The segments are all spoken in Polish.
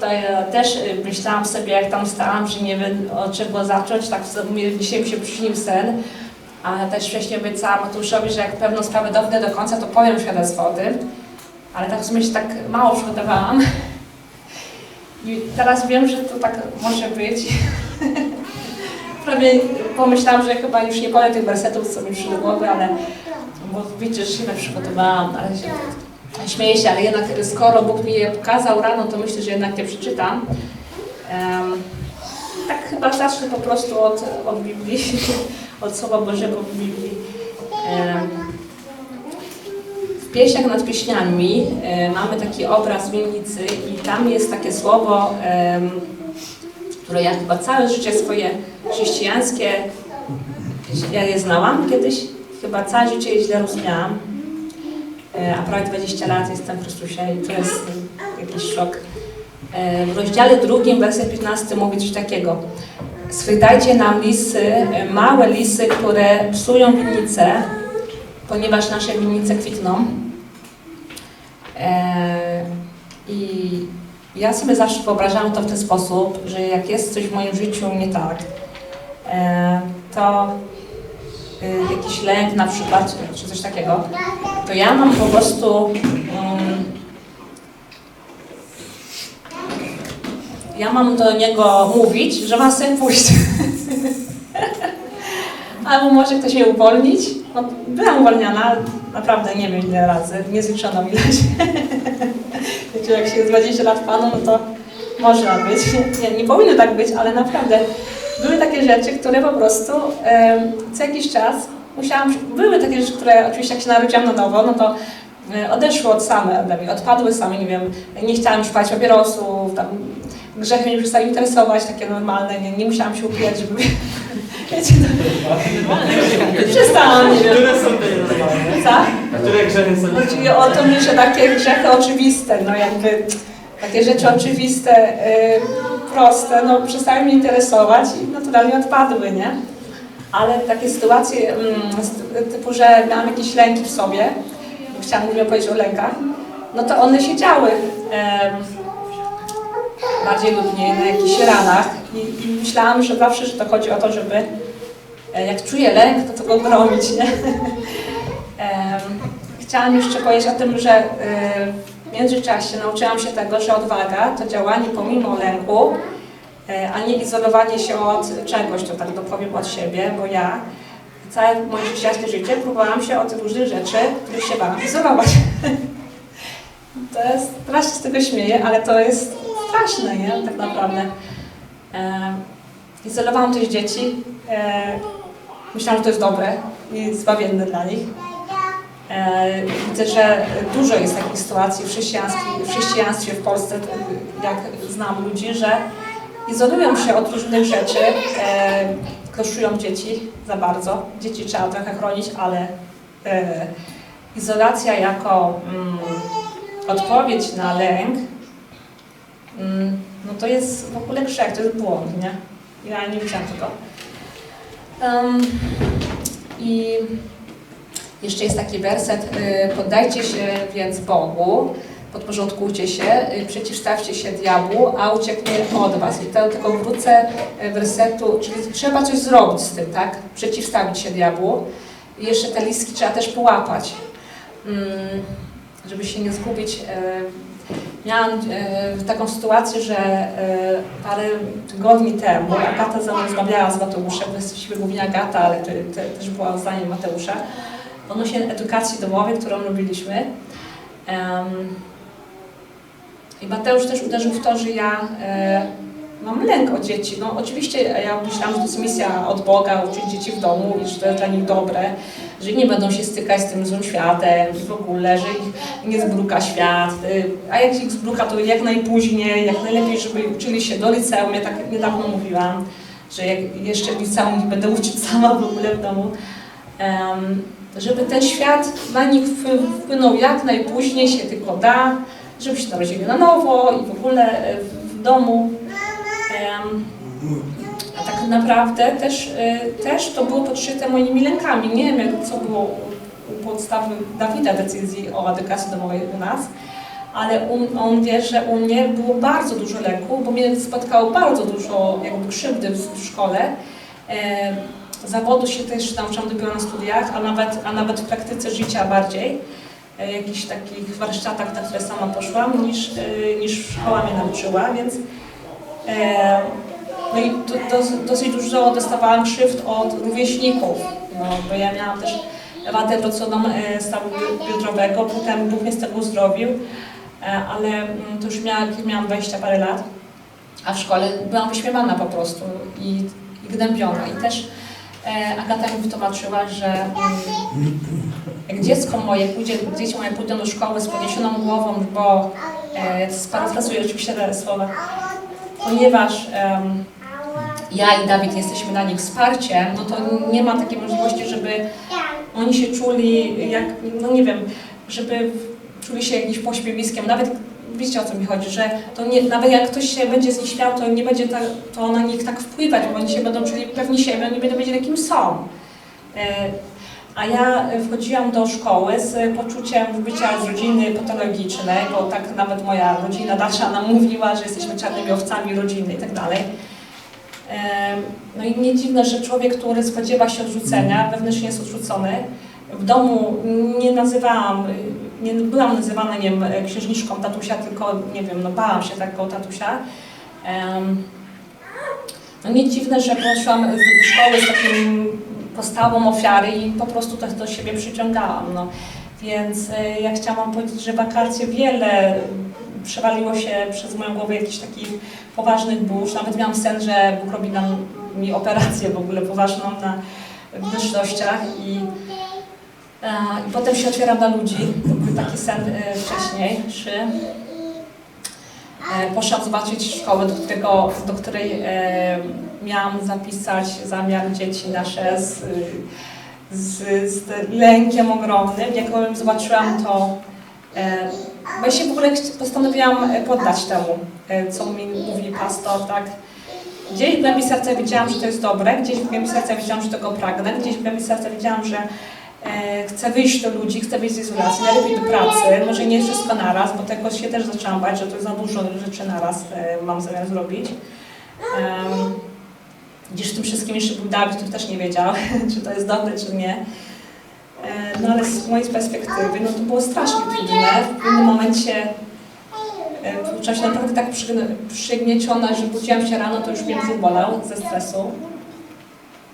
to ja też y, myślałam sobie, jak tam stałam, że nie wiem od czego zacząć, tak sobie dzisiaj mi się przyśnił sen, a też wcześniej obiecałam Mateuszowi, że jak pewną sprawę downę do końca, to powiem świadectwo o tym, ale tak w sumie się tak mało przygotowałam. I teraz wiem, że to tak może być. Prawie pomyślałam, że chyba już nie powiem tych wersetów, co mi przyszły do głowy, ale bo widzisz, że się nie przygotowałam, ale się, śmieję się, ale jednak skoro Bóg mi je pokazał rano, to myślę, że jednak je przeczytam. Em, tak chyba zacznę po prostu od, od Biblii, od Słowa Bożego w Biblii. Em, w pieśniach nad pieśniami e, mamy taki obraz winnicy i tam jest takie słowo, em, które ja chyba całe życie swoje chrześcijańskie, ja je znałam kiedyś, chyba całe życie je źle rozumiałam, a prawie 20 lat jestem w Chrystusie i to jest jakiś szok. E, W rozdziale drugim, werset 15 mówi coś takiego. Schwytajcie nam lisy, e, małe lisy, które psują winnice, ponieważ nasze winnice kwitną. E, I ja sobie zawsze wyobrażam to w ten sposób, że jak jest coś w moim życiu nie tak, e, to jakiś lęk na przykład, czy coś takiego, to ja mam po prostu mm, ja mam do niego mówić, że ma sobie pójść. Albo może ktoś mnie uwolnić. No, byłam uwalniana, naprawdę nie wiem ile razy, niezliczoną ilość. Wiecie, jak się jest 20 lat panu, no to można być. Nie, nie powinno tak być, ale naprawdę były takie rzeczy, które po prostu co jakiś czas musiałam, były takie rzeczy, które oczywiście jak się narodziłam na nowo, no to e, odeszły od same ode mnie, odpadły same, nie wiem, nie chciałam już palić papierosów, tam grzechy mnie przestały interesować, takie normalne, nie, nie musiałam się upijać, żeby... Wiecie, no, przestałam, nie wiem, Które są te normalne? co? A które grzechy są Chodzi o to, że takie grzechy oczywiste, no jakby takie rzeczy oczywiste, y, proste, no przestały mnie interesować i naturalnie odpadły, nie? Ale takie sytuacje mm, typu, że miałam jakieś lęki w sobie, chciałam mówię powiedzieć o lękach, no to one się działy bardziej lub mniej na jakichś ranach i, i myślałam, że zawsze, że to chodzi o to, żeby e, jak czuję lęk, to to go gromić, nie? Chciałam jeszcze powiedzieć o tym, że y, w międzyczasie nauczyłam się tego, że odwaga to działanie pomimo lęku, y, a nie izolowanie się od czegoś, to tak dopowiem od siebie, bo ja całe moje chrześcijańskie życie próbowałam się od różnych rzeczy, których się bałam, izolować. To jest, się z tego śmieję, ale to jest straszne, nie? Tak naprawdę. E, izolowałam też dzieci. E, myślałam, że to jest dobre i zbawienne dla nich. E, Widzę, że dużo jest takich sytuacji w, chrześcijaństwie w Polsce, jak znam ludzi, że izolują się od różnych rzeczy, e, koszują dzieci za bardzo. Dzieci trzeba trochę chronić, ale e, izolacja jako mm, odpowiedź na lęk, mm, no to jest w ogóle grzech, to jest błąd, nie? Ja nie widziałam tego. Em, I jeszcze jest taki werset, y, poddajcie się więc Bogu, podporządkujcie się, y, przeciwstawcie się diabłu, a ucieknie od was. I to tylko wrócę y, wersetu, czyli trzeba coś zrobić z tym, tak? Przeciwstawić się diabłu. I jeszcze te listki trzeba też połapać, mm, żeby się nie zgubić. Miałam taką sytuację, że parę tygodni temu Agata ze mną rozmawiała z Mateuszem, właściwie głównie Agata, ale to też była zdaniem Mateusza, odnośnie edukacji domowej, którą robiliśmy. Em, I Mateusz też uderzył w to, że ja e, mam lęk o dzieci. No oczywiście ja myślałam, że to jest misja od Boga, uczyć dzieci w domu i że to jest dla nich dobre, że nie będą się stykać z tym złym światem i w ogóle, że ich nie zbruka świat. y, A jak ich zbruka, to jak najpóźniej, jak najlepiej, żeby uczyli się do liceum. Ja tak niedawno mówiłam, że jak jeszcze w liceum ich będę uczyć sama w ogóle w domu. Em, żeby ten świat na nich wpły- wpłynął jak najpóźniej się tylko da, żeby się narodzili na nowo i w ogóle e, w, domu. A tak naprawdę też, e, też to było podszyte moimi lękami. Nie wiem, jak, co było u- podstawy Dawida decyzji o edukacji domowej u nas, ale on wie, że u mnie było bardzo dużo leku, bo mnie spotkało bardzo dużo jakby krzywdy w szkole. Zawodu się też nauczam dopiero na studiach, a nawet, a nawet w praktyce życia bardziej, e, jakichś takich warsztatach, na które sama poszłam, niż, e, niż szkoła mnie nauczyła, więc e, no i do, do, dosyć dużo dostawałam krzywd od rówieśników, no, bo ja miałam też wadę wrodzoną e, stawu biodrowego, potem Bóg mnie z tego uzdrowił, ale mm, to już miałam, jak miałam 20 parę lat, a w szkole byłam wyśmiewana po prostu i, i gnębiona. I też Agata mi wytłumaczyła, że jak dziecko moje pójdzie, dzieci moje pójdą do szkoły z podniesioną głową, bo e, sparafrazuję oczywiście te słowa, ponieważ em, ja i Dawid jesteśmy dla nich wsparciem, no to nie ma takiej możliwości, żeby oni się czuli jak, no nie wiem, żeby czuli się jakimś pośmiewiskiem, nawet wiecie o co mi chodzi, że to nie, nawet jak ktoś się będzie z nich śmiał, to nie będzie tak, to na nich tak wpływać, bo oni się będą czuli pewni siebie, oni będą wiedzieli jakim są. E, A ja wchodziłam do szkoły z poczuciem bycia z rodziny patologicznej, bo tak nawet moja rodzina dalsza nam mówiła, że jesteśmy czarnymi owcami rodziny i tak dalej. Em, No i nie dziwne, że człowiek, który spodziewa się odrzucenia, wewnętrznie jest odrzucony. W domu nie nazywałam, nie byłam nazywana, nie wiem, księżniczką tatusia, tylko, nie wiem, no bałam się takiego tatusia. No nie dziwne, że poszłam do szkoły z takim postawą ofiary i po prostu to do siebie przyciągałam. No. Więc e, ja chciałam powiedzieć, że wakacje wiele przewaliło się przez moją głowę jakichś takich poważnych burz. Nawet miałam sen, że Bóg robi nam, mi operację w ogóle poważną na wnętrznościach i, i potem się otwieram na ludzi. To był taki sen e, wcześniejszy. E, poszłam zobaczyć szkołę, do, którego, do której e, miałam zapisać zamiar dzieci nasze z, z, z lękiem ogromnym. Jak zobaczyłam to, e, bo ja się w ogóle postanowiłam e, poddać temu, e, co mi mówi pastor, tak. Gdzieś w głębi serca wiedziałam, że to jest dobre, gdzieś w głębi serca wiedziałam, że tego pragnę, gdzieś w głębi serca wiedziałam, że e, chcę wyjść do ludzi, chcę wyjść z izolacji, najlepiej do pracy, może nie wszystko naraz, bo tego się też zaczęłam bać, że to jest za dużo rzeczy naraz e, mam zamiar zrobić. Gdzieś w tym wszystkim jeszcze był Dawid, który też nie wiedział, czy to jest dobre, czy nie. E, No ale z mojej perspektywy, no to było strasznie trudne. W pewnym momencie e, poczułam się naprawdę tak przygn- przygnieciona, że budziłam się rano, to już mnie brzuch bolał ze stresu.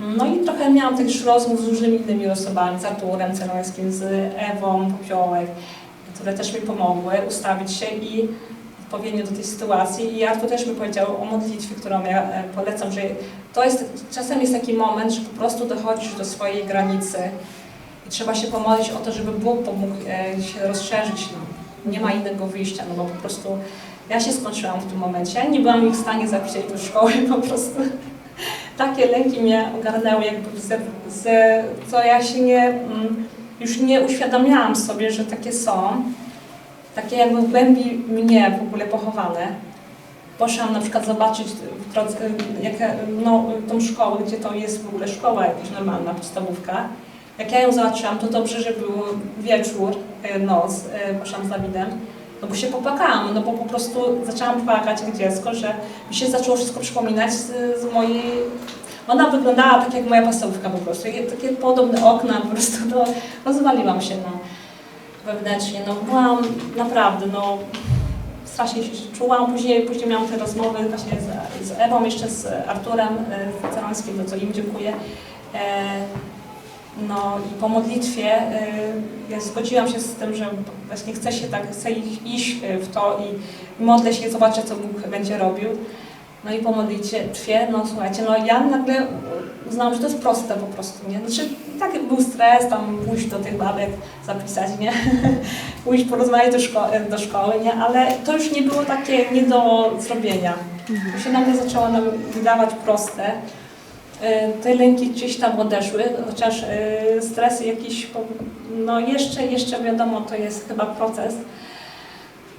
No i trochę miałam też rozmów z różnymi innymi osobami, z Arturem Celońskim, z Ewą Popiołek, które też mi pomogły ustawić się i odpowiednio do tej sytuacji. I Artur też mi powiedział o modlitwie, którą ja e, polecam, że to jest, czasem jest taki moment, że po prostu dochodzisz do swojej granicy i trzeba się pomodlić o to, żeby Bóg pomógł e, się rozszerzyć. No. Nie ma innego wyjścia, no bo po prostu ja się skończyłam w tym momencie. Nie byłam w stanie zapisać do szkoły, po prostu takie lęki mnie ogarnęły, jakby ze, ze, co ja się nie, mm, już nie uświadamiałam sobie, że takie są. Takie jakby w głębi mnie w ogóle pochowane. Poszłam na przykład zobaczyć w drodze, jak, no, tą szkołę, gdzie to jest w ogóle szkoła jakaś normalna, podstawówka. Jak ja ją zobaczyłam, to dobrze, że był wieczór, e, noc, e, poszłam z Dawidem, no bo się popłakałam, no bo po prostu zaczęłam płakać jak dziecko, że mi się zaczęło wszystko przypominać z, z mojej... Ona wyglądała tak jak moja podstawówka po prostu, takie, podobne okna, po prostu no, rozwaliłam się no, wewnętrznie, no byłam naprawdę, no strasznie się czułam, później, później miałam te rozmowy właśnie z, z Ewą, jeszcze z Arturem e, Cerońskim, co im dziękuję. E, no i po modlitwie e, ja zgodziłam się z tym, że właśnie chcę się tak, chcę iść e, w to i modlę się, zobaczę co Bóg będzie robił. No i po modlitwie, no słuchajcie, no ja nagle uznałam, że to jest proste po prostu, nie? Znaczy, tak był stres, tam pójść do tych babek, zapisać, nie? pójść porozmawiać do, szko- do szkoły, nie? Ale to już nie było takie nie do zrobienia. To się nagle zaczęło nam wydawać proste. E, Te lęki gdzieś tam odeszły, chociaż e, stresy jakieś, po- no jeszcze, jeszcze wiadomo, to jest chyba proces.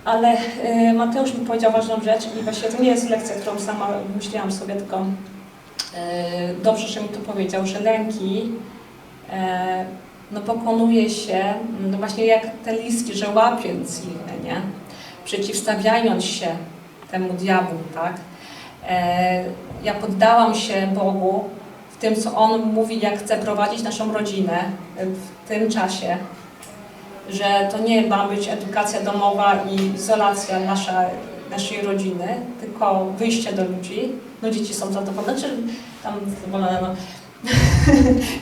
Ale e, Mateusz mi powiedział ważną rzecz i właśnie to nie jest lekcja, którą sama myślałam sobie, tylko dobrze, że mi to powiedział, że lęki no pokonuje się, no właśnie jak te listki, że łapiąc ich, nie? przeciwstawiając się temu diabłu, tak? Ja poddałam się Bogu w tym, co On mówi, jak chce prowadzić naszą rodzinę w tym czasie, że to nie ma być edukacja domowa i izolacja nasza, naszej rodziny, tylko wyjście do ludzi. No dzieci są zadowolone, czy tam zadowolone, no.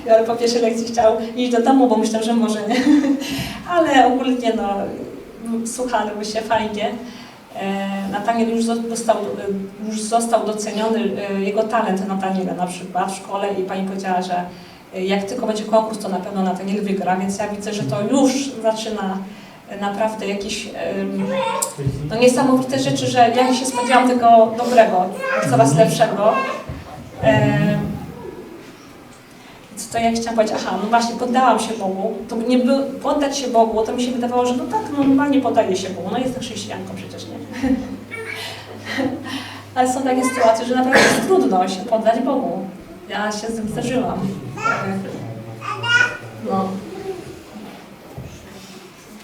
Ale po pierwszej lekcji chciał iść do domu, bo myślał, że może nie. Ale ogólnie no, słuchali się fajnie. E, Nataniel już zo- dostał, e, już został doceniony, e, jego talent Nataniela na przykład w szkole i pani powiedziała, że jak tylko będzie konkurs, to na pewno Nataniel wygra, więc ja widzę, że to już zaczyna naprawdę jakieś no niesamowite rzeczy, że ja się spodziewałam tego dobrego, coraz lepszego. Em, Co to ja chciałam powiedzieć? Aha, no właśnie, poddałam się Bogu. To nie by, poddać się Bogu, to mi się wydawało, że no tak, no normalnie poddaję się Bogu. No jestem chrześcijanką przecież, nie? Ale są takie sytuacje, że naprawdę jest trudno się poddać Bogu. Ja się z tym zdarzyłam. No.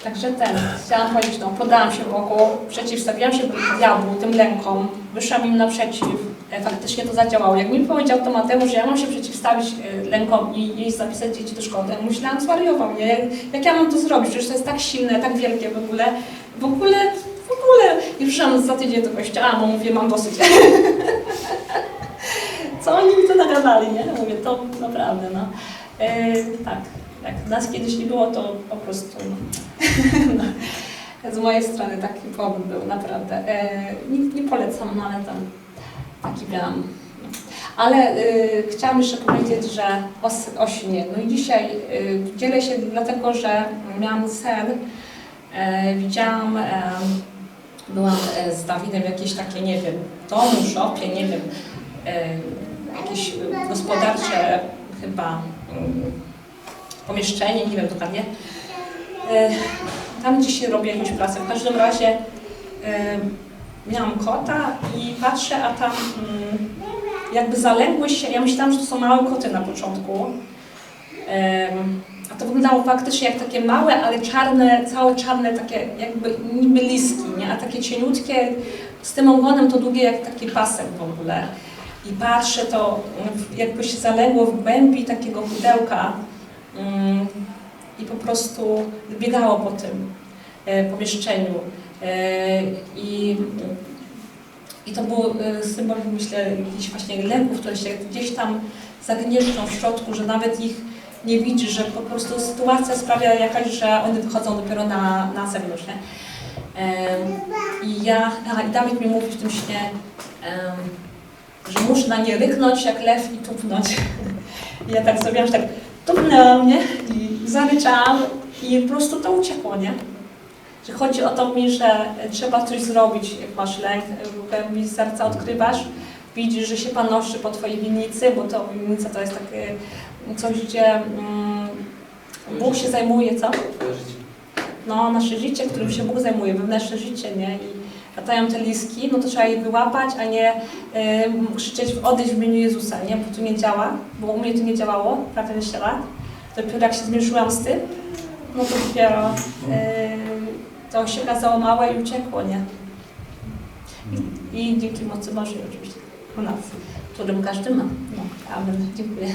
Także ten, chciałam powiedzieć, no, poddałam się Bogu, przeciwstawiłam się diabłu, tym lękom, wyszłam im naprzeciw. E, Faktycznie to zadziałało. Jak mi powiedział to Mateusz, że ja mam się przeciwstawić e, lękom i jej zapisać dzieci do szkoły, myślałam, zwariował mnie. Jak, jak ja mam to zrobić? Przecież to jest tak silne, tak wielkie w ogóle. W ogóle, w ogóle. I przyszłam za tydzień do kościoła, bo mówię, mam dosyć. Co oni mi to nagadali, nie? Mówię, to naprawdę, no. E, tak, jak nas kiedyś nie było, to po prostu, no. Z mojej strony taki powód był, naprawdę. E, nie, nie polecam, no ale tam taki miałam. no. Ale y, chciałam jeszcze powiedzieć, że o, o. No i dzisiaj dzielę się dlatego, że miałam sen. E, widziałam, e, byłam e, z Dawidem jakieś takie, nie wiem, domu, szopie, nie wiem, e, jakieś gospodarcze chyba mm, pomieszczenie, nie wiem dokładnie. E, Tam gdzieś robię jakąś pracę. W każdym razie miałam kota i patrzę, a tam mm, jakby zaległy się, ja myślałam, że to są małe koty na początku. To wyglądało faktycznie jak takie małe, ale czarne, całe czarne, takie jakby niby liski, nie? A takie cieniutkie, z tym ogonem to długie jak taki pasek w ogóle. I patrzę, to jakby się zaległo w głębi takiego pudełka mm, i po prostu biegało po tym e, pomieszczeniu. E, I, I to był e, symbol, myślę, jakichś właśnie lęków, które się gdzieś tam zagnieżdżą w środku, że nawet ich nie widzi, że po prostu sytuacja sprawia jakaś, że one wychodzą dopiero na, na zewnątrz. Nie? I ja, i Dawid mi mówi w tym śnie, em, że muszę na nie ryknąć jak lew i tupnąć. I ja tak zrobiłam, że tak tupnęłam, nie? I zaryczałam i po prostu to uciekło, nie? Że chodzi o to mi, że trzeba coś zrobić, jak masz lęk, głębi serca odkrywasz, widzisz, że się panoszy po twojej winnicy, bo to winnica to jest takie coś, gdzie mm, Bóg się zajmuje, co? No, nasze życie, którym się Bóg zajmuje, wewnętrzne życie, nie? I latają te liski, no to trzeba je wyłapać, a nie y, krzyczeć odejść w imieniu Jezusa, nie? Bo to nie działa, bo u mnie to nie działało, prawie 20 lat. Dopiero jak się zmierzyłam z tym, no to dopiero y, to się okazało małe i uciekło, nie? I, i dzięki mocy Bożej oczywiście u nas, którym każdy ma. No, amen. Dziękuję.